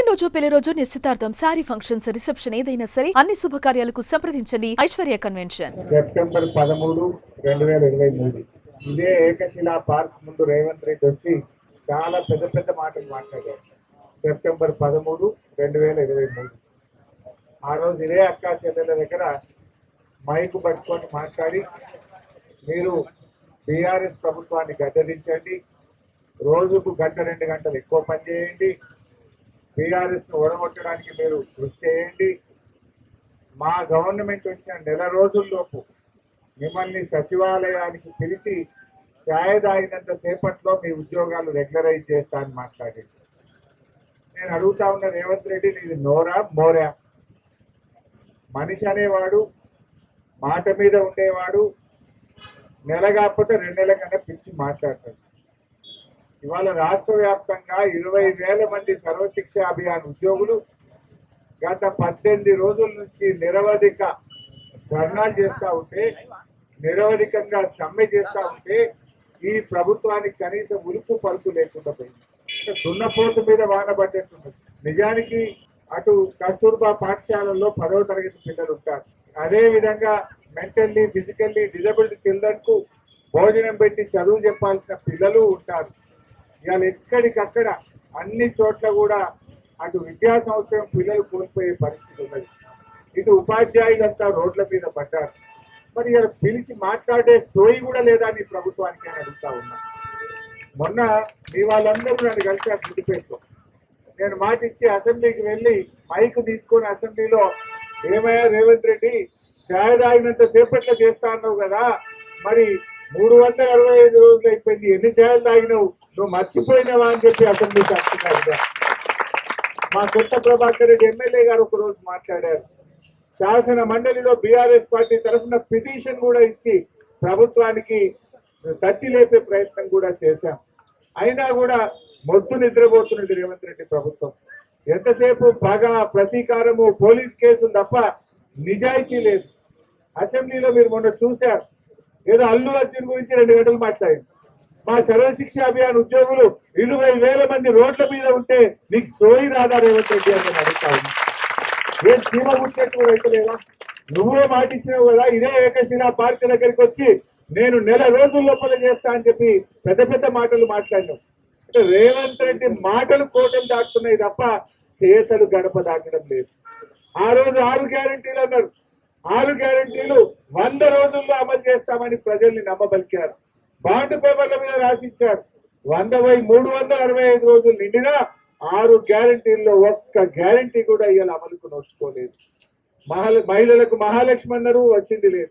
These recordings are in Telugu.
పుట్టినరోజు పెళ్ళి రోజు నిశ్చితార్థం శారీ ఫంక్షన్స్ రిసెప్షన్ ఏదైనా సరే అన్ని శుభకార్యాలకు సంప్రదించండి ఐశ్వర్య కన్వెన్షన్. సెప్టెంబర్ పదమూడు రెండు వేల ఇరవై మూడు. ఇదే ఏకశిలా పార్క్ ముందు రేవంత్ రెడ్డి వచ్చి చాలా పెద్ద పెద్ద మాటలు మాట్లాడారు. సెప్టెంబర్ పదమూడు రెండు వేల ఇరవై మూడు. ఆ రోజు ఇదే అక్క చెల్లెల దగ్గర మైకు పట్టుకొని మాట్లాడి మీరు బీఆర్ఎస్ ప్రభుత్వాన్ని గద్దరించండి రోజుకు గంట రెండు గంటలు ఎక్కువ పని చేయండి ఓడగొట్టడానికి మీరు కృషి చేయండి. మా గవర్నమెంట్ వచ్చిన నెల రోజుల్లోపు మిమ్మల్ని సచివాలయానికి పిలిచి ఛాయ తాగినంత సేపట్లో మీ ఉద్యోగాలు రెగ్యులరైజ్ చేస్తా అని మాట్లాడింది. నేను అడుగుతా ఉన్న రేవంత్ రెడ్డి నీది నోరా మోరా? మనిషి అనేవాడు మాట మీద ఉండేవాడు నెల కాకపోతే రెండు నెలల కన్నా పిలిచి మాట్లాడతాడు. ఇవాళ రాష్ట్ర వ్యాప్తంగా ఇరవై వేల మంది సర్వశిక్ష అభియాన్ ఉద్యోగులు గత పద్దెనిమిది రోజుల నుంచి నిరవధిక ధర్నాలు చేస్తూ ఉంటే నిరవధికంగా సమ్మె చేస్తూ ఉంటే ఈ ప్రభుత్వానికి కనీసం ఉలుపు పలుకు లేకుండా పోయింది. అంటే దున్నపోతు మీద వాన పడ్డట్టున్నది. నిజానికి అటు కస్తూర్బా పాఠశాలల్లో పదవ తరగతి పిల్లలు ఉంటారు. అదే విధంగా మెంటల్లీ ఫిజికల్లీ డిజబిలిటీ చిల్డ్రన్కు భోజనం పెట్టి చదువు చెప్పాల్సిన పిల్లలు ఉంటారు. ఇవాళ ఎక్కడికక్కడ అన్ని చోట్ల కూడా అటు విద్యా సంవత్సరం పిల్లలు కోల్పోయే పరిస్థితి ఉన్నది. ఇటు ఉపాధ్యాయులంతా రోడ్ల మీద పడ్డారు. మరి ఇలా పిలిచి మాట్లాడే సోయి కూడా లేదా నీ ప్రభుత్వానికి అని అడుగుతా ఉన్నా. మొన్న మీ వాళ్ళందరూ నన్ను కలిసి సిద్దిపేటలో నేను మాట ఇచ్చి అసెంబ్లీకి వెళ్ళి మైక్ తీసుకొని అసెంబ్లీలో ఏమయ్యా రేవంత్ రెడ్డి ఛాయ్ తాగినంత సేపట్లో చేస్తా అన్నావు కదా? మరి మూడు వందల అరవై ఐదు రోజులు అయిపోయింది ఎన్ని ఛాయలు తాగినావు? నువ్వు మర్చిపోయినవా అని చెప్పి అసెంబ్లీ చెప్తున్నారు మా కొత్త ప్రభాకర్ రెడ్డి ఎమ్మెల్యే గారు ఒక రోజు మాట్లాడారు. శాసన మండలిలో బీఆర్ఎస్ పార్టీ తరఫున పిటిషన్ కూడా ఇచ్చి ప్రభుత్వానికి తట్టి లేపే ప్రయత్నం కూడా చేశాం. అయినా కూడా మొద్దు నిద్రపోతున్నది రేవంత్ రెడ్డి ప్రభుత్వం. ఎంతసేపు పగ ప్రతీకారము పోలీస్ కేసులు తప్ప నిజాయితీ లేదు. అసెంబ్లీలో మీరు మొన్న చూశారు. ఏదో అల్లు అర్జున్ గురించి రెండు గంటలు మాట్లాడింది మా సర్వశిక్ష అభియాన్ ఉద్యోగులు ఇరవై వేల మంది రోడ్ల మీద ఉంటే నీకు సోయి రాదా రేవంత్ రెడ్డి అని అడుగుతా ఏం చీమ ఉంటే కూడా లేదా నువ్వే మాటించినావు కదా ఇదే ఏకశిలా పార్క్ దగ్గరికి వచ్చి నేను నెల రోజుల లోపల చేస్తా అని చెప్పి పెద్ద పెద్ద మాటలు మాట్లాడినావు. అంటే రేవంత్ రెడ్డి మాటలు కోటలు దాటుతున్నాయి తప్ప చేతలు గడప దాటడం లేదు. ఆ రోజు ఆరు గ్యారంటీలు అన్నారు. ఆరు గ్యారంటీలు వంద రోజుల్లో అమలు చేస్తామని ప్రజల్ని నమ్మబలికారు. బాండ్ పేపర్ల మీద రాసిచ్చారు. వంద బై మూడు వందల అరవై ఐదు రోజులు నిండినా ఆరు గ్యారంటీల్లో ఒక్క గ్యారంటీ కూడా ఇవాళ అమలుకు నోచుకోలేదు. మహా- మహిళలకు మహాలక్ష్మి అన్నారు వచ్చింది లేదు.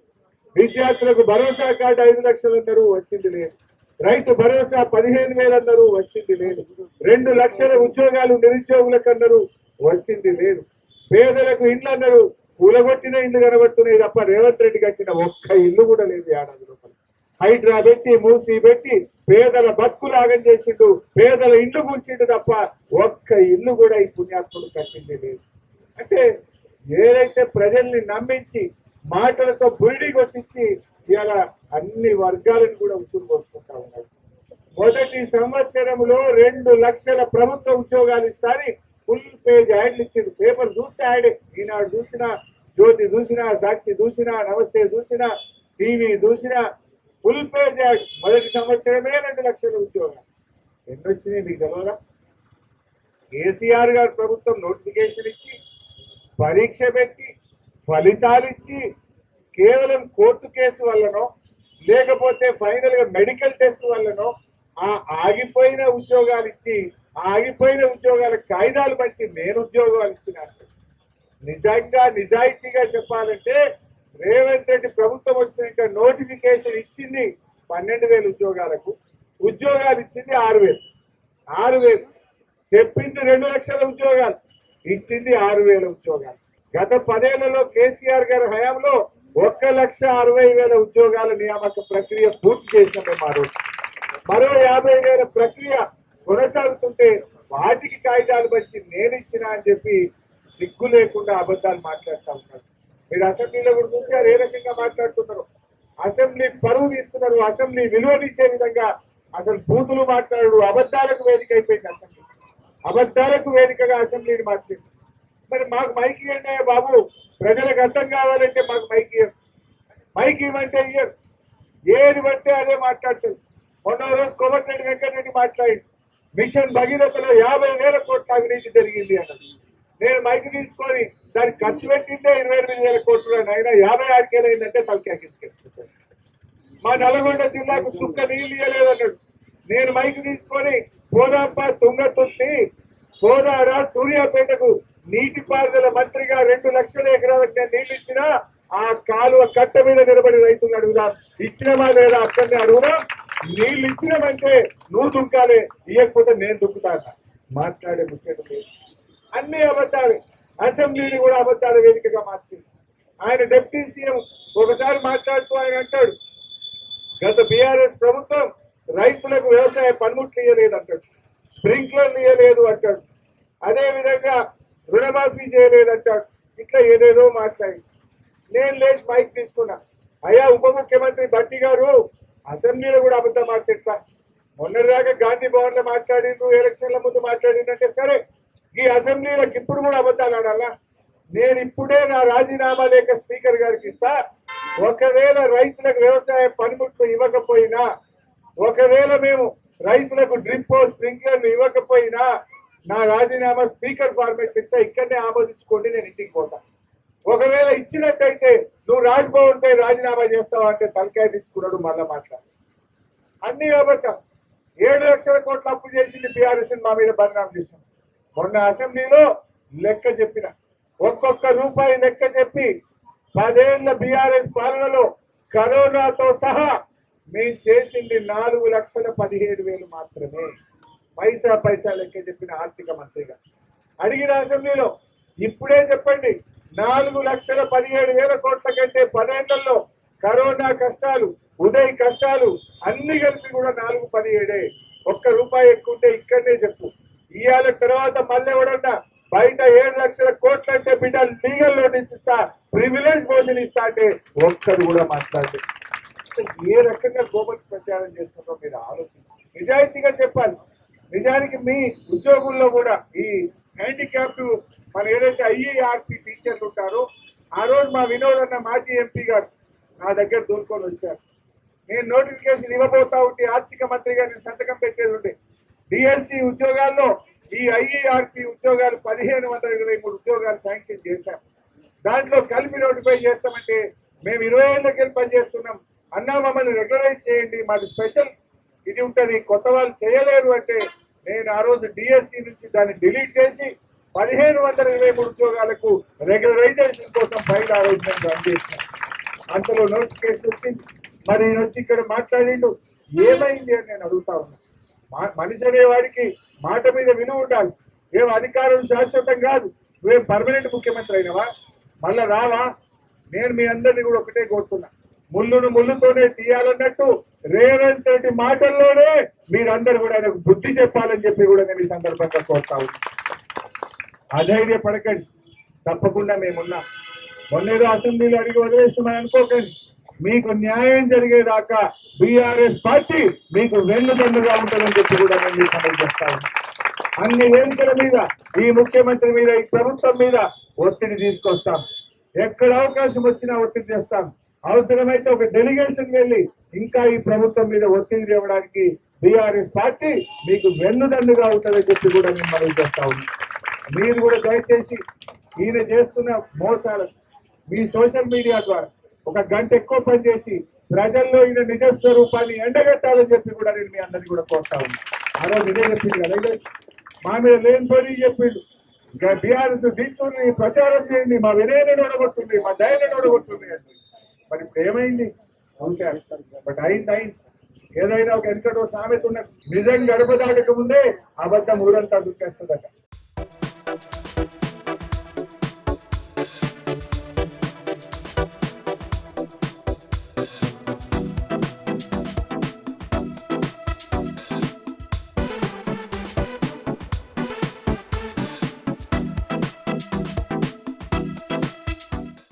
విద్యార్థులకు భరోసా కార్డు ఐదు లక్షలు అన్నారు వచ్చింది లేదు. రైతు భరోసా పదిహేను వేలు అన్నారు వచ్చింది లేదు. రెండు లక్షల ఉద్యోగాలు నిరుద్యోగులకు అన్నారు వచ్చింది లేదు. పేదలకు ఇండ్లు అన్నారు కూలగొట్టిన ఇండ్లు కనబడుతున్నాయి తప్ప రేవంత్ రెడ్డి కట్టిన ఒక్క ఇల్లు కూడా లేదు ఏడాది హైడ్రా పెట్టి మూసి పెట్టి పేదల బతుకులాగం చేసిండు. పేదల ఇల్లు కూర్చిండు తప్ప ఒక్క ఇల్లు కూడా ఈ పుణ్యాత్ముడు కట్టింది లేదు. అంటే ఏదైతే ప్రజల్ని నమ్మించి మాటలతో బురిడి కొట్టించి ఇవాళ అన్ని వర్గాలను కూడా ఉసురు పోసుకుంటా ఉన్నారు. మొదటి సంవత్సరంలో రెండు లక్షల ప్రభుత్వ ఉద్యోగాలు ఇస్తారని ఫుల్ పేజ్ యాడ్లు ఇచ్చిండు. పేపర్ చూస్తే యాడే. ఈనాడు చూసినా జ్యోతి చూసినా సాక్షి చూసినా నమస్తే చూసినా టీవీ చూసినా ఫుల్ పేజ్ యాడ్ మొదటి సంవత్సరమే రెండు లక్షల ఉద్యోగాలు ఎన్ని వచ్చినాయి మీకు తెలియదా కేసీఆర్ గారు ప్రభుత్వం నోటిఫికేషన్ ఇచ్చి పరీక్ష పెట్టి ఫలితాలు ఇచ్చి కేవలం కోర్టు కేసు వల్లనో లేకపోతే ఫైనల్గా మెడికల్ టెస్ట్ వల్లనో ఆ ఆగిపోయిన ఉద్యోగాలు ఇచ్చి ఆగిపోయిన ఉద్యోగాల కాయిదాలు మంచి నేను ఉద్యోగాలు ఇచ్చిన. నిజంగా నిజాయితీగా చెప్పాలంటే రేవంత్ రెడ్డి ప్రభుత్వం వచ్చినాక నోటిఫికేషన్ ఇచ్చింది పన్నెండు వేల ఉద్యోగాలకు. ఉద్యోగాలు ఇచ్చింది ఆరు వేలు. ఆరు వేలు. చెప్పింది రెండు లక్షల ఉద్యోగాలు. ఇచ్చింది ఆరు వేల ఉద్యోగాలు. గత పదేళ్ళలో కేసీఆర్ గారి హయాంలో ఒక్క లక్ష అరవై వేల ఉద్యోగాల నియామక ప్రక్రియ పూర్తి చేసిన మరో మరో యాభై వేల ప్రక్రియ కొనసాగుతుంటే వాటికి కాగితాలు వచ్చి నేను ఇచ్చిన అని చెప్పి సిగ్గు లేకుండా అబద్ధాలు మాట్లాడుతూ ఉన్నారు. మీరు అసెంబ్లీలో కూడా చూసారు ఏ రకంగా మాట్లాడుతున్నారు. అసెంబ్లీ పరువు తీస్తున్నారు. అసెంబ్లీ విలువ తీసే విధంగా అసలు బూతులు మాట్లాడు అబద్ధాలకు వేదిక అయిపోయింది అసెంబ్లీ. అబద్ధాలకు వేదికగా అసెంబ్లీని మార్చింది. మరి మాకు మైక్ ఇవ్వండి బాబు. ప్రజలకు అర్థం కావాలంటే మాకు మైక్ ఇవ్వరు. మైక్ ఇవ్వంటే ఇయ్యరు. ఏది పడితే అదే మాట్లాడుతుంది మొన్న రోజు కోమటిరెడ్డి వెంకటరెడ్డి మాట్లాడి మిషన్ భగీరథలో యాభై వేల కోట్ల అవినీతి జరిగింది అన్నారు నేను మైక్ తీసుకొని దానికి ఖర్చు పెట్టిందే ఇరవై ఎనిమిది వేల కోట్లు అని. అయినా యాభై కేలు అయిందంటే కిందకేసుకుంటాను మా నల్గొండ జిల్లాకు చుక్క నీళ్ళు ఇయ్యలేదు అన్నాడు. నేను మైక్ తీసుకొని కోదాంప తుంగతుర్తి కోదాడ సూర్యాపేటకు నీటిపారుదల మంత్రిగా రెండు లక్షల ఎకరాలకు నేను నీళ్ళు ఇచ్చినా ఆ కాలువ కట్ట మీద నిలబడి రైతులు అడుగుదా? ఇచ్చినమా లేదా అక్కడనే అడుగుదా? నీళ్ళు ఇచ్చినామంటే నువ్వు దుంకాలే ఇవ్వకపోతే నేను దుక్కుతాను మాట్లాడే ముచ్చట లేదు. అన్ని అబద్ధాలు అసెంబ్లీని కూడా అబద్ధాల వేదికగా మార్చింది. ఆయన డిప్యూటీ సీఎం ఒకసారి మాట్లాడుతూ ఆయన అంటాడు గత బీఆర్ఎస్ ప్రభుత్వం రైతులకు వ్యవసాయ పనిముట్లు ఇవ్వలేదు అంటాడు. స్ప్రింక్లర్లు ఇవ్వలేదు అంటాడు. అదేవిధంగా రుణమాఫీ చేయలేదు అంటాడు. ఇట్లా ఏదేదో మాట్లాడి నేను లేచి మైక్ తీసుకున్నా. అయ్యా ఉప ముఖ్యమంత్రి భట్టి గారు అసెంబ్లీలో కూడా అబద్ధం మాట్లాడతా మొన్నటిదాకా గాంధీ భవన్లో మాట్లాడిండ్రు ఎలక్షన్ల ముందు మాట్లాడిందంటే సరే ఈ అసెంబ్లీలకు ఇప్పుడు కూడా అబద్ధాలు ఆడాలా? నేను ఇప్పుడే నా రాజీనామా లేఖ స్పీకర్ గారికి ఇస్తా. ఒకవేళ రైతులకు వ్యవసాయ పనిముట్లు ఇవ్వకపోయినా ఒకవేళ మేము రైతులకు డ్రిప్ స్ప్రింక్లర్లు ఇవ్వకపోయినా నా రాజీనామా స్పీకర్ ఫార్మేట్ ఇస్తా ఇక్కడనే ఆమోదించుకోండి నేను ఇంటికి పోతా. ఒకవేళ ఇచ్చినట్టయితే నువ్వు రాజ్భవన్ పై రాజీనామా చేస్తావా అంటే తలకాయ తెచ్చుకున్నాడు మళ్ళా మాట్లాడు. అన్ని అబద్ధం ఏడు లక్షల కోట్ల అప్పు చేసింది బీఆర్ఎస్ మా మీద బదనాం చేసింది మొన్న అసెంబ్లీలో లెక్క చెప్పిన. ఒక్కొక్క రూపాయి లెక్క చెప్పి పదేళ్ళ బీఆర్ఎస్ పాలనలో కరోనాతో సహా మేము చేసింది నాలుగు లక్షల పదిహేడు వేలు మాత్రమే. పైసా పైసా లెక్క చెప్పిన ఆర్థిక మంత్రిగా. అడిగిన అసెంబ్లీలో ఇప్పుడే చెప్పండి నాలుగు లక్షల పదిహేడు వేల కోట్ల కంటే పదేళ్ళలో కరోనా కష్టాలు ఉదయ్ కష్టాలు అన్ని కలిపి కూడా నాలుగు పదిహేడే. ఒక్క రూపాయి ఎక్కువ ఉంటే ఇక్కడనే చెప్పు. ఇవాళ తర్వాత మళ్ళీ ఎవడన్నా బయట ఏడు లక్షల కోట్లు అంటే బిడ్డ లీగల్ నోటీస్ ఇస్తా ప్రివిలేజ్ మోషన్ ఇస్తా అంటే ఒక్కడు కూడా మాట్లాడలేదు. ఏ రకంగా గోబల్స్ ప్రచారం చేస్తుందో మీరు ఆలోచించాలి నిజాయితీగా చెప్పాలి. నిజానికి మీ ఉద్యోగుల్లో కూడా ఈ హ్యాండిక్యాప్డ్ మన ఏదైతే ఐఏఆర్పి టీచర్లు ఉంటారో ఆ రోజు మా వినోద్ అన్న మాజీ ఎంపీ గారు నా దగ్గర దూరుకొని వచ్చారు. నేను నోటిఫికేషన్ ఇవ్వబోతా ఉంటే ఆర్థిక మంత్రిగా నేను సంతకం పెట్టేది ఉండే. డిఎస్సి ఉద్యోగాల్లో ఈ ఐఏఆర్పి ఉద్యోగాలు పదిహేను వందల ఇరవై మూడు ఉద్యోగాలు శాంక్షన్ చేశాం. దాంట్లో కలిపి నోటిఫై చేస్తామంటే మేము ఇరవై ఏళ్ళకి పనిచేస్తున్నాం. అన్నా మమ్మల్ని రెగ్యులరైజ్ చేయండి మాది స్పెషల్. ఇది ఉంటుంది కొత్త వాళ్ళు చేయలేరు అంటే నేను ఆ రోజు డిఎస్సి నుంచి దాన్ని డిలీట్ చేసి పదిహేను వందల ఇరవై మూడు ఉద్యోగాలకు రెగ్యులరైజేషన్ కోసం ఫైల్ ఆ రోజు నేను రన్ చేసిన అంతలో నోటిఫికేషన్ వచ్చింది. మరి వచ్చి ఇక్కడ మాట్లాడిండు ఏమైంది అని నేను అడుగుతా ఉన్నా. మనిషి అనేవాడికి మాట మీద విలువ ఉండాలి. ఏం అధికారం శాశ్వతం కాదు. మేము పర్మనెంట్ ముఖ్యమంత్రి అయినవా? మళ్ళా రావా? నేను మీ అందరినీ కూడా ఒకటే కోరుతున్నా. ముళ్ళును ముళ్ళుతోనే తీయాలన్నట్టు రేవంత్ రెడ్డి మాటల్లోనే మీరందరూ కూడా ఆయనకు బుద్ధి చెప్పాలని చెప్పి కూడా నేను ఈ సందర్భంగా కోరుతా ఉన్నా. అధైర్య పడకండి తప్పకుండా మేమున్నా. మొన్నేదో అసెంబ్లీలో అడిగి వదిలేస్తామని అనుకోకండి. మీకు న్యాయం జరిగేదాకా బీఆర్ఎస్ పార్టీ మీకు వెన్నుదండుగా ఉంటుందని చెప్పి కూడా నేను మీకు మనవి చేస్తా అన్ని ఎన్నికల మీద ఈ ముఖ్యమంత్రి మీద ఈ ప్రభుత్వం మీద ఒత్తిడి తీసుకొస్తాం. ఎక్కడ అవకాశం వచ్చినా ఒత్తిడి చేస్తాం. అవసరమైతే ఒక డెలిగేషన్ వెళ్ళి ఇంకా ఈ ప్రభుత్వం మీద ఒత్తిడి తేవడానికి బీఆర్ఎస్ పార్టీ మీకు వెన్నుదండుగా ఉంటుందని చెప్పి కూడా నేను మనవి చేస్తా ఉన్నాం. మీరు కూడా దయచేసి ఈయన చేస్తున్న మోసాలు మీ సోషల్ మీడియా ద్వారా ఒక గంట ఎక్కువ పనిచేసి ప్రజల్లో ఈయన నిజ స్వరూపాన్ని ఎండగట్టాలని చెప్పి కూడా నేను మీ అందరినీ కూడా కోరుతా ఉన్నా. ఆ రోజు ఇదే చెప్పింది కదా ఇదే మా మీద లేనిపోయి చెప్పిండు. బీఆర్ఎస్ దించుని ప్రచారం చేయండి మా వినయను ఓడగొట్టుంది మా దయలను ఓడగొట్టుంది అంటే మరి ఇప్పుడు ఏమైంది? చూశారు బట్ అయింది అయింది. ఏదైనా ఒక వెనకటో సామెత ఉన్న నిజం గడప దాటక ముందే అబద్ధం ఊరంతా దుక్కేస్తుందట